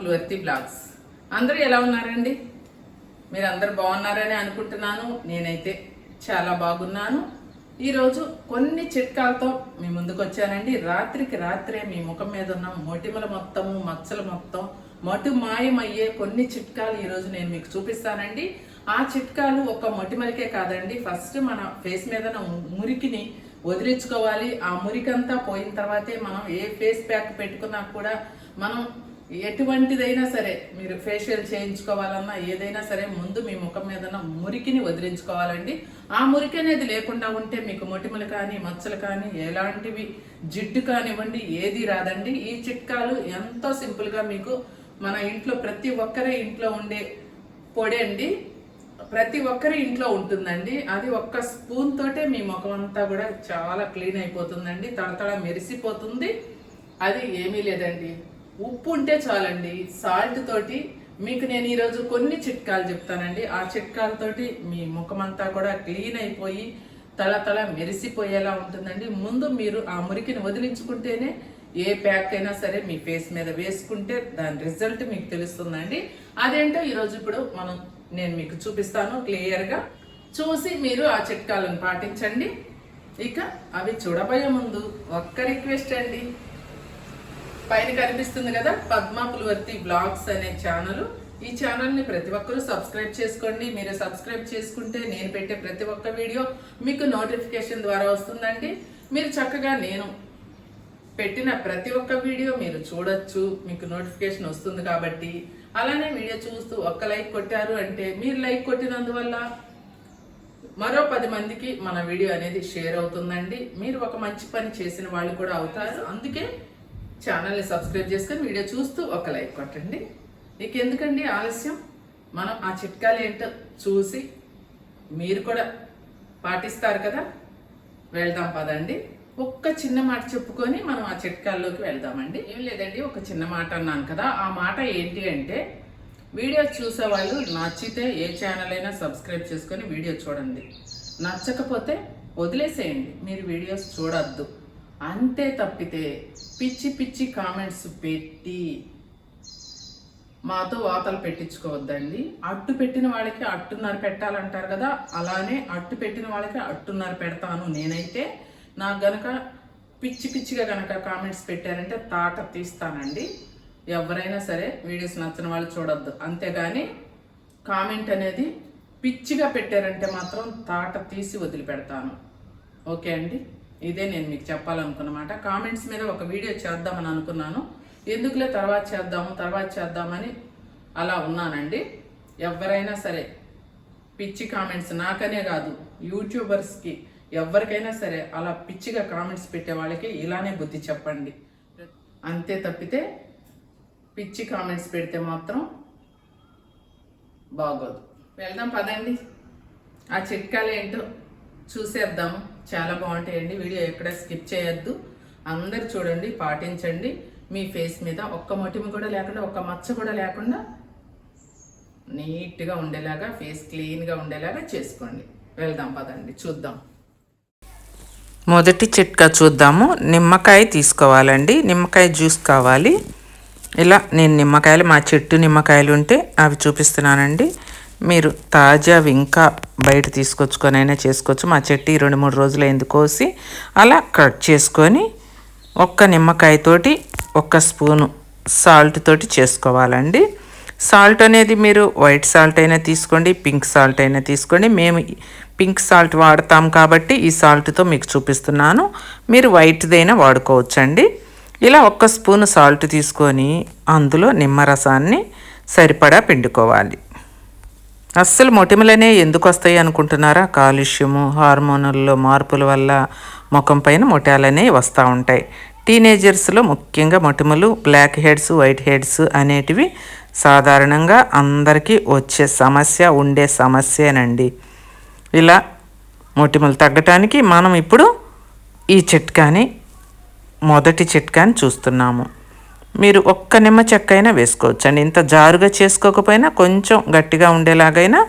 ప్లువర్తి blogs. అందరూ ఎలా ఉన్నారండి? మీరు అందరు బాగున్నారని అనుకుంటున్నాను. నేనైతే చాలా బాగున్నాను. ఈరోజు కొన్ని చిట్కాలతో మీ ముందుకు వచ్చానండి రాత్రికి రాత్రే మీ ముఖం మీద ఉన్న మొటిమల మొత్తము మచ్చల మొత్తం మటు మాయమయ్యే కొన్ని చిట్కాలు ఈరోజు నేను మీకు చూపిస్తానండి. ఆ చిట్కాలు ఒక మొటిమలకే కాదండి. ఫస్ట్ మన ఫేస్ మీద ఉన్న మురికిని వదిలించుకోవాలి. ఆ మురికంతా పోయిన తర్వాతే మనం ఏ ఫేస్ ప్యాక్ పెట్టుకున్నా కూడా మనం ఎటువంటిదైనా సరే మీరు ఫేషియల్ చేయించుకోవాలన్నా ఏదైనా సరే ముందు మీ ముఖం మీద ఉన్న మురికిని వదిలించుకోవాలండి. ఆ మురికి అనేది లేకుండా ఉంటే మీకు మొటిమలు కానీ మచ్చలు కానీ ఎలాంటివి జిడ్డు కానివ్వండి ఏది రాదండి. ఈ చిట్కాలు ఎంతో సింపుల్గా మీకు మన ఇంట్లో ప్రతి ఒక్కరి ఇంట్లో ఉండే పొడి అండి. ప్రతి ఒక్కరి ఇంట్లో ఉంటుందండి. అది ఒక్క స్పూన్ తోటే మీ ముఖం అంతా కూడా చాలా క్లీన్ అయిపోతుందండి. తడతడ మెరిసిపోతుంది. అది ఏమీ లేదండి. ఉప్పు ఉంటే చాలండి. సాల్ట్ తోటి మీకు నేను ఈరోజు కొన్ని చిట్కాలు చెప్తానండి. ఆ చిట్కాలతోటి మీ ముఖమంతా కూడా క్లీన్ అయిపోయి తల తల మెరిసిపోయేలా ఉంటుందండి. ముందు మీరు ఆ మురికిని వదిలించుకుంటేనే ఏ ప్యాక్ అయినా సరే మీ ఫేస్ మీద వేసుకుంటే దాని రిజల్ట్ మీకు తెలుస్తుందండి. అదేంటో ఈరోజు ఇప్పుడు మనం నేను మీకు చూపిస్తాను క్లియర్గా. చూసి మీరు ఆ చిట్కాలను పాటించండి. ఇక అవి చూడబోయే ముందు ఒక్క రిక్వెస్ట్ అండి. పైన కనిపిస్తుంది కదా పద్మాపులవర్తి బ్లాగ్స్ అనే ఛానల్. ఈ ఛానల్ని ప్రతి ఒక్కరూ సబ్స్క్రైబ్ చేసుకోండి. మీరు సబ్స్క్రైబ్ చేసుకుంటే నేను పెట్టే ప్రతి ఒక్క వీడియో మీకు నోటిఫికేషన్ ద్వారా వస్తుందండి. మీరు చక్కగా నేను పెట్టిన ప్రతి ఒక్క వీడియో మీరు చూడొచ్చు మీకు నోటిఫికేషన్ వస్తుంది కాబట్టి. అలానే వీడియో చూస్తూ ఒక్క లైక్ కొట్టారు అంటే మీరు లైక్ కొట్టినందువల్ల మరో పది మందికి మన వీడియో అనేది షేర్ అవుతుందండి. మీరు ఒక మంచి పని చేసిన వాళ్ళు కూడా అవుతారు. అందుకే ఛానల్ని సబ్స్క్రైబ్ చేసుకొని వీడియో చూస్తూ ఒక లైక్ కొట్టండి. మీకు ఎందుకండి ఆలస్యం? మనం ఆ చిట్కాలు ఏంటో చూసి మీరు కూడా పాటిస్తారు కదా? వెళ్దాం పదండి. ఒక్క చిన్న మాట చెప్పుకొని మనం ఆ చిట్కాల్లోకి వెళ్దామండి. ఏం లేదండి ఒక చిన్న మాట అన్నాను కదా. ఆ మాట ఏంటి అంటే వీడియో చూసే వాళ్ళు నచ్చితే ఏ ఛానల్ అయినా సబ్స్క్రైబ్ చేసుకొని వీడియో చూడండి. నచ్చకపోతే వదిలేసేయండి. మీరు వీడియోస్ చూడొద్దు. అంతే తప్పితే పిచ్చి పిచ్చి కామెంట్స్ పెట్టి మాతో వాతలు పెట్టించుకోవద్దండి. అట్టు పెట్టిన వాళ్ళకి అట్టున్నర పెట్టాలంటారు కదా అలానే అట్టు పెట్టిన వాళ్ళకి అట్టున్నర పెడతాను నేనైతే. నాకు గనక పిచ్చి పిచ్చిగా గనక కామెంట్స్ పెట్టారంటే తాట తీస్తానండి. ఎవరైనా సరే వీడియోస్ నచ్చిన వాళ్ళు చూడొద్దు. అంతేగాని కామెంట్ అనేది పిచ్చిగా పెట్టారంటే మాత్రం తాట తీసి వదిలిపెడతాను. ఓకే అండి? ఇదే నేను మీకు చెప్పాలనుకున్నమాట కామెంట్స్ మీద ఒక వీడియో చేద్దామని అనుకున్నాను. ఎందుకులే తర్వాత చేద్దాము తర్వాత చేద్దామని అలా ఉన్నానండి. ఎవరైనా సరే పిచ్చి కామెంట్స్ నాకనే కాదు యూట్యూబర్స్కి ఎవరికైనా సరే అలా పిచ్చిగా కామెంట్స్ పెట్టే వాళ్ళకి ఇలానే బుద్ధి చెప్పండి. అంతే తప్పితే పిచ్చి కామెంట్స్ పెడితే మాత్రం బాగోదు. వెళ్దాం పదండి. ఆ చిట్కాలు ఏంటో చూసేద్దాం. చాలా బాగుంటాయండి. వీడియో ఎక్కడ స్కిప్ చేయొద్దు. అందరు చూడండి పాటించండి. మీ ఫేస్ మీద ఒక్క మొటిమ కూడా లేకుండా ఒక్క మచ్చ కూడా లేకుండా నీట్గా ఉండేలాగా ఫేస్ క్లీన్గా ఉండేలాగా చేసుకోండి. వెళ్దాం పదండి చూద్దాం. మొదటి చిట్కా చూద్దాము. నిమ్మకాయ తీసుకోవాలండి. నిమ్మకాయ జ్యూస్ కావాలి. ఇలా నేను నిమ్మకాయలు మా చెట్టు నిమ్మకాయలు ఉంటే అవి చూపిస్తున్నానండి. మీరు తాజావి ఇంకా బయట తీసుకొచ్చుకొని అయినా చేసుకోవచ్చు. మా చెట్టు రెండు మూడు రోజులు అయింది కోసి అలా కట్ చేసుకొని ఒక్క నిమ్మకాయతోటి ఒక్క స్పూను సాల్ట్ తోటి చేసుకోవాలండి. సాల్ట్ అనేది మీరు వైట్ సాల్ట్ అయినా తీసుకోండి పింక్ సాల్ట్ అయినా తీసుకోండి. మేము పింక్ సాల్ట్ వాడతాం కాబట్టి ఈ సాల్ట్తో మీకు చూపిస్తున్నాను. మీరు వైట్దైనా వాడుకోవచ్చండి. ఇలా ఒక్క స్పూన్ సాల్ట్ తీసుకొని అందులో నిమ్మరసాన్ని సరిపడా పిండుకోవాలి. అస్సలు మొటిమలనే ఎందుకు వస్తాయి అనుకుంటున్నారా? కాలుష్యము హార్మోనుల్లో మార్పుల వల్ల ముఖం పైన మొటాలనే వస్తూ ఉంటాయి. టీనేజర్స్లో ముఖ్యంగా మొటిమలు బ్లాక్ హెడ్స్ వైట్ హెడ్స్ అనేటివి సాధారణంగా అందరికీ వచ్చే సమస్య ఉండే సమస్యనండి. ఇలా మొటిమలు తగ్గటానికి మనం ఇప్పుడు ఈ చిట్కాని మొదటి చిట్కాని చూస్తున్నాము. మీరు ఒక్క నిమ్మ చెక్క అయినా వేసుకోవచ్చు అండి ఇంత జారుగా చేసుకోకపోయినా కొంచెం గట్టిగా ఉండేలాగైనా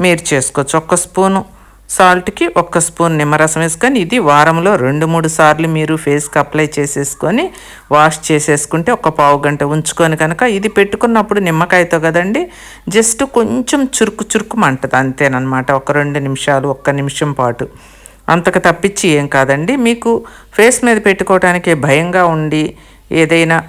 మీరు చేసుకోవచ్చు. ఒక్క స్పూను సాల్ట్కి ఒక్క స్పూన్ నిమ్మరసం వేసుకొని ఇది వారంలో రెండు మూడు సార్లు మీరు ఫేస్కి అప్లై చేసేసుకొని వాష్ చేసేసుకుంటే ఒక పావు గంట ఉంచుకొని కనుక ఇది పెట్టుకున్నప్పుడు నిమ్మకాయతో కదండి జస్ట్ కొంచెం చురుకు చురుకు మంటది. అంతేనమాట ఒక రెండు నిమిషాలు ఒక్క నిమిషం పాటు. అంతకు తప్పించి ఏం కాదండి. మీకు ఫేస్ మీద పెట్టుకోవడానికి భయంగా ఉండి ఏదైనా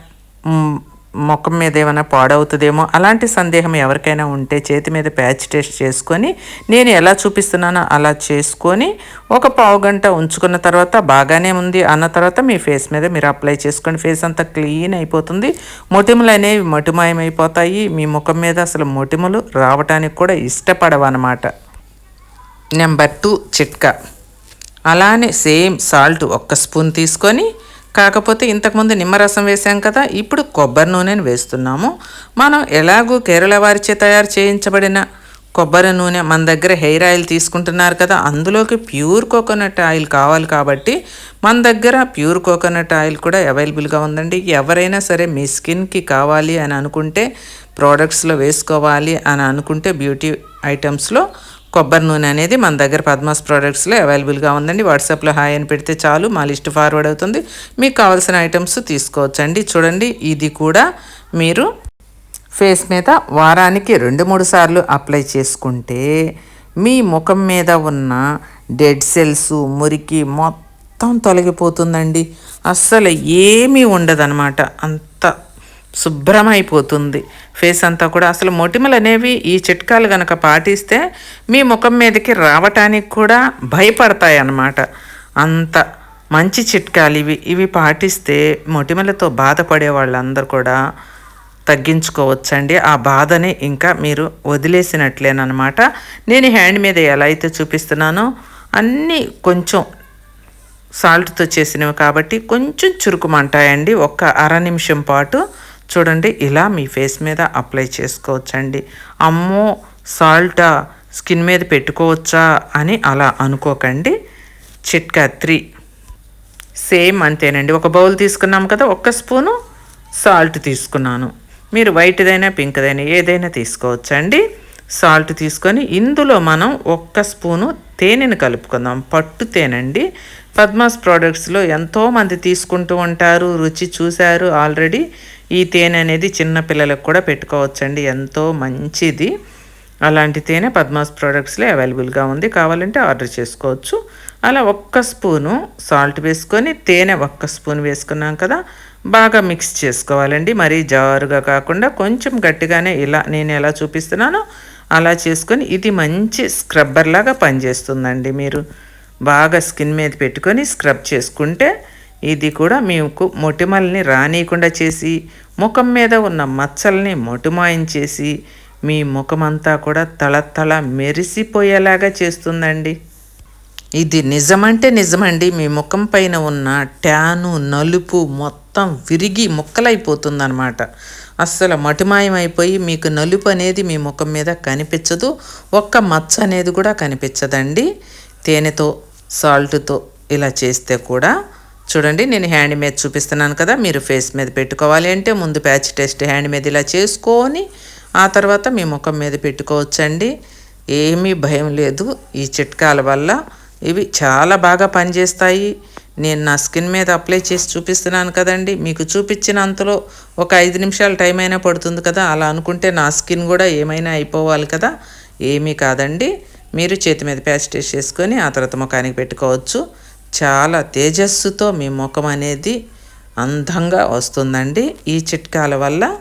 ముఖం మీద ఏమైనా పాడవుతుందేమో అలాంటి సందేహం ఎవరికైనా ఉంటే చేతి మీద ప్యాచ్ టెస్ట్ చేసుకొని నేను ఎలా చూపిస్తున్నానో అలా చేసుకొని ఒక పావు గంట ఉంచుకున్న తర్వాత బాగానే ఉంది అన్న తర్వాత మీ ఫేస్ మీద మీరు అప్లై చేసుకోండి. ఫేస్ అంతా క్లీన్ అయిపోతుంది. మొటిములు అనేవి మొటిమాయమైపోతాయి. మీ ముఖం మీద అసలు మొటిములు రావటానికి కూడా ఇష్టపడవన్నమాట. నెంబర్ టూ చిట్కా. అలానే సేమ్ సాల్ట్ ఒక్క స్పూన్ తీసుకొని కాకపోతే ఇంతకుముందు నిమ్మరసం వేసాం కదా ఇప్పుడు కొబ్బరి నూనెను వేస్తున్నాము. మనం ఎలాగూ కేరళ వారిచే తయారు చేయించబడిన కొబ్బరి నూనె మన దగ్గర హెయిర్ ఆయిల్ తీసుకుంటున్నారు కదా అందులోకి ప్యూర్ కోకోనట్ ఆయిల్ కావాలి కాబట్టి మన దగ్గర ప్యూర్ కోకోనట్ ఆయిల్ కూడా అవైలబుల్గా ఉందండి. ఎవరైనా సరే మీ స్కిన్కి కావాలి అని అనుకుంటే ప్రోడక్ట్స్లో వేసుకోవాలి అని అనుకుంటే బ్యూటీ ఐటమ్స్లో కొబ్బరి నూనె అనేది మన దగ్గర పద్మాస్ ప్రోడక్ట్స్లో అవైలబుల్గా ఉందండి. వాట్సాప్లో హాయ్ అని పెడితే చాలు మా లిస్ట్ ఫార్వర్డ్ అవుతుంది. మీకు కావాల్సిన ఐటమ్స్ తీసుకోవచ్చండి. చూడండి ఇది కూడా మీరు ఫేస్ మీద వారానికి రెండు మూడు సార్లు అప్లై చేసుకుంటే మీ ముఖం మీద ఉన్న డెడ్ సెల్స్ మురికి మొత్తం తొలగిపోతుందండి. అస్సలు ఏమీ ఉండదన్నమాట. అంత శుభ్రమైపోతుంది. ఫేస్ అంతా కూడా అసలు మొటిమలు అనేవి ఈ చిట్కాలు గనక పాటిస్తే మీ ముఖం మీదకి రావటానికి కూడా భయపడతాయి అన్నమాట అంత మంచి చిట్కాలు ఇవి. ఇవి పాటిస్తే మొటిమలతో బాధపడే వాళ్ళందరూ కూడా తగ్గించుకోవచ్చండి. ఆ బాధని ఇంకా మీరు వదిలేసినట్లేనమాట నేను హ్యాండ్ మీద ఎలా అయితే చూపిస్తున్నానో అన్నీ కొంచెం సాల్ట్తో చేసినవి కాబట్టి కొంచెం చురుకుమంటాయండి. ఒక్క అర నిమిషం పాటు చూడండి ఇలా మీ ఫేస్ మీద అప్లై చేసుకోవచ్చండి. అమ్మో సాల్టా స్కిన్ మీద పెట్టుకోవచ్చా అని అలా అనుకోకండి. చిట్కా త్రీ. సేమ్ అంతేనండి. ఒక బౌల్ తీసుకున్నాం కదా ఒక్క స్పూను సాల్ట్ తీసుకున్నాను. మీరు వైట్దైనా పింక్దైనా ఏదైనా తీసుకోవచ్చండి. సాల్ట్ తీసుకొని ఇందులో మనం ఒక్క స్పూను తేనెను కలుపుకుందాం. పట్టు తేనండి. పద్మాస్ ప్రోడక్ట్స్లో ఎంతోమంది తీసుకుంటూ ఉంటారు రుచి చూశారు ఆల్రెడీ. ఈ తేనె అనేది చిన్న పిల్లలకు కూడా పెట్టుకోవచ్చండి. ఎంతో మంచిది. అలాంటి తేనె పద్మాస్ ప్రోడక్ట్స్లో అవైలబుల్గా ఉంది. కావాలంటే ఆర్డర్ చేసుకోవచ్చు. అలా ఒక్క స్పూను సాల్ట్ వేసుకొని తేనె ఒక్క స్పూన్ వేసుకున్నాం కదా బాగా మిక్స్ చేసుకోవాలండి. మరీ జారుగా కాకుండా కొంచెం గట్టిగానే ఇలా నేను ఎలా చూపిస్తున్నానో అలా చేసుకొని ఇది మంచి స్క్రబ్బర్ లాగా పనిచేస్తుందండి. మీరు బాగా స్కిన్ మీద పెట్టుకొని స్క్రబ్ చేసుకుంటే ఇది కూడా మీకు మొటిమల్ని రానియకుండా చేసి ముఖం మీద ఉన్న మచ్చల్ని మొటిమాయించేసి మీ ముఖమంతా కూడా తళతళ మెరిసిపోయేలాగా చేస్తుందండి. ఇది నిజమంటే నిజమండి. మీ ముఖం పైన ఉన్న ట్యాను నలుపు మొత్తం విరిగి ముక్కలైపోతుందన్నమాట. అస్సలు మటిమాయం అయిపోయి మీకు నలుపు అనేది మీ ముఖం మీద కనిపించదు. ఒక్క మచ్చ అనేది కూడా కనిపించదండి. తేనెతో సాల్ట్తో ఇలా చేస్తే కూడా చూడండి నేను హ్యాండ్ మీద చూపిస్తున్నాను కదా మీరు ఫేస్ మీద పెట్టుకోవాలి అంటే ముందు ప్యాచ్ టెస్ట్ హ్యాండ్ మీద ఇలా చేసుకొని ఆ తర్వాత మీ ముఖం మీద పెట్టుకోవచ్చండి. ఏమీ భయం లేదు ఈ చిట్కాల వల్ల. ఇవి చాలా బాగా పనిచేస్తాయి. నేను నా స్కిన్ మీద అప్లై చేసి చూపిస్తున్నాను కదండి మీకు చూపించినంతలో ఒక ఐదు నిమిషాలు టైం అయినా పడుతుంది కదా అలా అనుకుంటే నా స్కిన్ కూడా ఏమైనా అయిపోవాలి కదా ఏమీ కాదండి. మీరు చేతి మీద ప్యాచ్ టెస్ట్ చేసుకొని ఆ తర్వాత ముఖానికి పెట్టుకోవచ్చు. చాలా తేజస్సుతో మీ ముఖం అనేది అందంగా వస్తుందండి. ఈ చిట్కాల వల్ల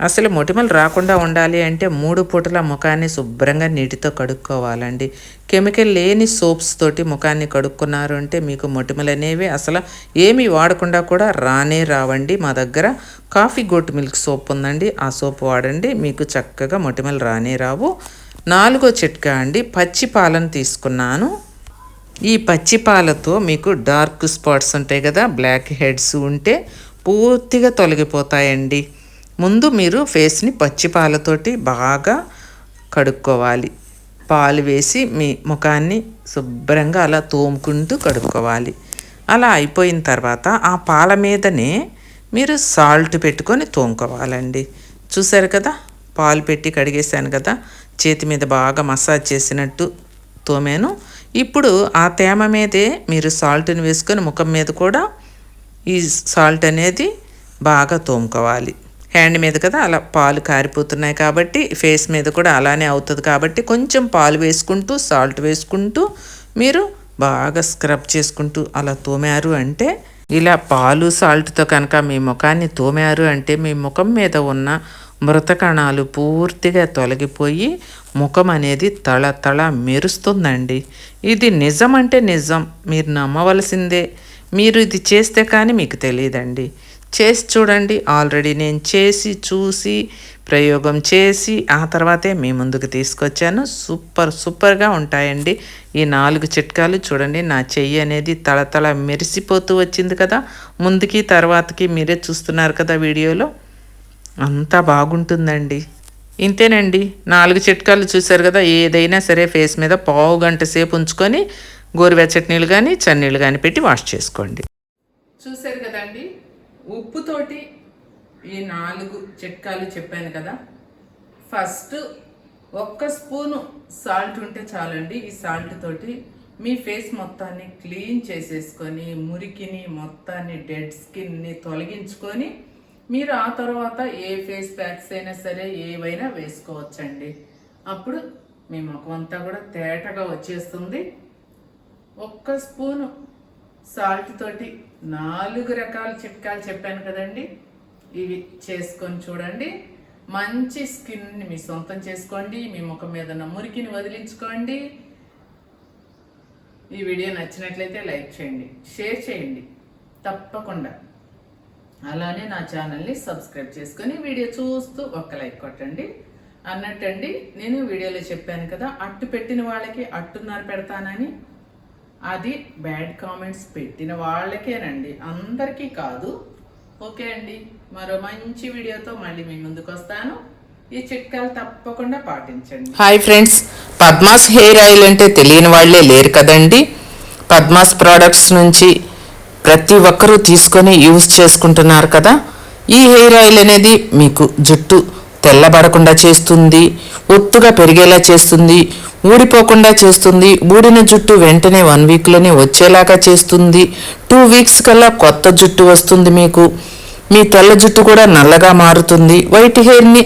అసలు మొటిమలు రాకుండా ఉండాలి అంటే మూడు పూటల ముఖాన్ని శుభ్రంగా నీటితో కడుక్కోవాలండి. కెమికల్ లేని సోప్స్ తోటి ముఖాన్ని కడుక్కున్నారు అంటే మీకు మొటిమలు అనేవి అసలు ఏమీ వాడకుండా కూడా రానే రావండి. మా దగ్గర కాఫీ గోట్ మిల్క్ సోప్ ఉందండి. ఆ సోప్ వాడండి. మీకు చక్కగా మొటిమలు రానే రావు. నాలుగో చిట్కా అండి. పచ్చి పాలను తీసుకున్నాను. ఈ పచ్చి పాలతో మీకు డార్క్ స్పాట్స్ ఉంటాయి కదా బ్లాక్ హెడ్స్ ఉంటే పూర్తిగా తొలగిపోతాయండి. ముందు మీరు ఫేస్ని పచ్చి పాలతోటి బాగా కడుక్కోవాలి. పాలు వేసి మీ ముఖాన్ని శుభ్రంగా అలా తోముకుంటూ కడుక్కోవాలి. అలా అయిపోయిన తర్వాత ఆ పాల మీదనే మీరు సాల్ట్ పెట్టుకొని తోముకోవాలండి. చూసారు కదా పాలు పెట్టి కడిగేసాను కదా చేతి మీద బాగా మసాజ్ చేసినట్టు తోమాను. ఇప్పుడు ఆ తేమ మీదే మీరు సాల్ట్ని వేసుకొని ముఖం మీద కూడా ఈ సాల్ట్ అనేది బాగా తోముకోవాలి. హ్యాండ్ మీద కదా అలా పాలు కారిపోతున్నాయి కాబట్టి ఫేస్ మీద కూడా అలానే అవుతుంది కాబట్టి కొంచెం పాలు వేసుకుంటూ సాల్ట్ వేసుకుంటూ మీరు బాగా స్క్రబ్ చేసుకుంటూ అలా తోమారు అంటే ఇలా పాలు సాల్ట్తో కనుక మీ ముఖాన్ని తోమారు అంటే మీ ముఖం మీద ఉన్న మృత కణాలు పూర్తిగా తొలగిపోయి ముఖం అనేది తళ తళ మెరుస్తుందండి. ఇది నిజం అంటే నిజం. మీరు నమ్మవలసిందే. మీరు ఇది చేస్తే కానీ మీకు తెలియదండి. చేసి చూడండి. ఆల్రెడీ నేను చేసి చూసి ప్రయోగం చేసి ఆ తర్వాతే మీ ముందుకు తీసుకొచ్చాను. సూపర్ సూపర్గా ఉంటాయండి. ఈ నాలుగు చిట్కాలు చూడండి. నా చెయ్యి అనేది తళతళ మెరిసిపోతూ వచ్చింది కదా. ముందుకి తర్వాతకి మీరే చూస్తున్నారు కదా వీడియోలో. అంతా బాగుంటుందండి. ఇంతేనండి నాలుగు చిట్కాలు చూశారు కదా ఏదైనా సరే ఫేస్ మీద పావు గంట సేపు ఉంచుకొని గోరువెచ్చటి నీళ్ళు కానీ చన్నీళ్ళు కానీ పెట్టి వాష్ చేసుకోండి. చూశారు కదండి ఉప్పుతోటి ఈ నాలుగు చిట్కాలు చెప్పాను కదా ఫస్ట్ ఒక్క స్పూను సాల్ట్ ఉంటే చాలండి. ఈ సాల్ట్ తోటి మీ ఫేస్ మొత్తాన్ని క్లీన్ చేసేసుకొని మురికిని మొత్తాన్ని డెడ్ స్కిన్ని తొలగించుకొని మీరు ఆ తర్వాత ఏ ఫేస్ ప్యాక్స్ అయినా సరే ఏవైనా వేసుకోవచ్చండి. అప్పుడు మీ ముఖం అంతా కూడా తేటగా వచ్చేస్తుంది. ఒక్క స్పూను సాల్ట్ తోటి నాలుగు రకాల చిట్కాలు చెప్పాను కదండి. ఇవి చేసుకొని చూడండి. మంచి స్కిన్ని మీ సొంతం చేసుకోండి. మీ ముఖం మీద ఉన్న మురికిని వదిలించుకోండి. ఈ వీడియో నచ్చినట్లయితే లైక్ చేయండి. షేర్ చేయండి. తప్పకుండా. అలానే నా ఛానల్ని సబ్స్క్రైబ్ చేసుకొని వీడియో చూస్తూ ఒక్క లైక్ కొట్టండి. అన్నట్టండి నేను వీడియోలో చెప్పాను కదా అట్టు పెట్టిన వాళ్ళకి అట్టున్నర పెడతానని. అది బ్యాడ్ కామెంట్స్ పెట్టిన వాళ్ళకేనండి అందరికీ కాదు. ఓకే అండి మరో మంచి వీడియోతో మళ్ళీ మీ ముందుకు వస్తాను. ఈ చిట్కాలు తప్పకుండా పాటించండి. Hi friends Padma's hair oil అంటే తెలియని వాళ్ళే లేరు కదండి. పద్మాస్ ప్రోడక్ట్స్ నుంచి ప్రతి ఒక్కరూ తీసుకొని యూజ్ చేసుకుంటున్నారు కదా ఈ హెయిర్ ఆయిల్ అనేది మీకు జుట్టు తెల్లబడకుండా చేస్తుంది ఒత్తుగా పెరిగేలా చేస్తుంది ఊడిపోకుండా చేస్తుంది ఊడిన జుట్టు వెంటనే వన్ వీక్లోనే వచ్చేలాగా చేస్తుంది టూ వీక్స్ కల్లా కొత్త జుట్టు వస్తుంది మీకు మీ తెల్ల జుట్టు కూడా నల్లగా మారుతుంది వైట్ హెయిర్ని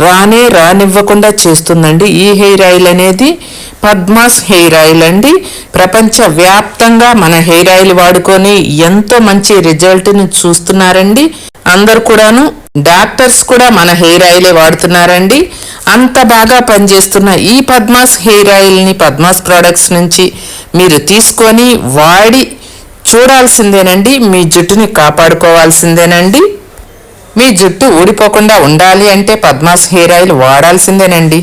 రానే రానివ్వకుండా చేస్తుందండి. ఈ హెయిర్ ఆయిల్ అనేది పద్మాస్ హెయిర్ ఆయిల్ అండి. ప్రపంచ వ్యాప్తంగా మన హెయిర్ ఆయిల్ వాడుకొని ఎంతో మంచి రిజల్ట్ని చూస్తున్నారండి. అందరు కూడాను డాక్టర్స్ కూడా మన హెయిర్ ఆయిలే వాడుతున్నారండి. అంత బాగా పనిచేస్తున్న ఈ పద్మాస్ హెయిర్ ఆయిల్ని పద్మాస్ ప్రోడక్ట్స్ నుంచి మీరు తీసుకొని వాడి చూడాల్సిందేనండి. మీ జుట్టుని కాపాడుకోవాల్సిందేనండి. మీ జుట్టు ఊడిపోకుండా ఉండాలి అంటే పద్మాస్ హెయిర్ ఆయిల్ వాడాల్సిందేనండి.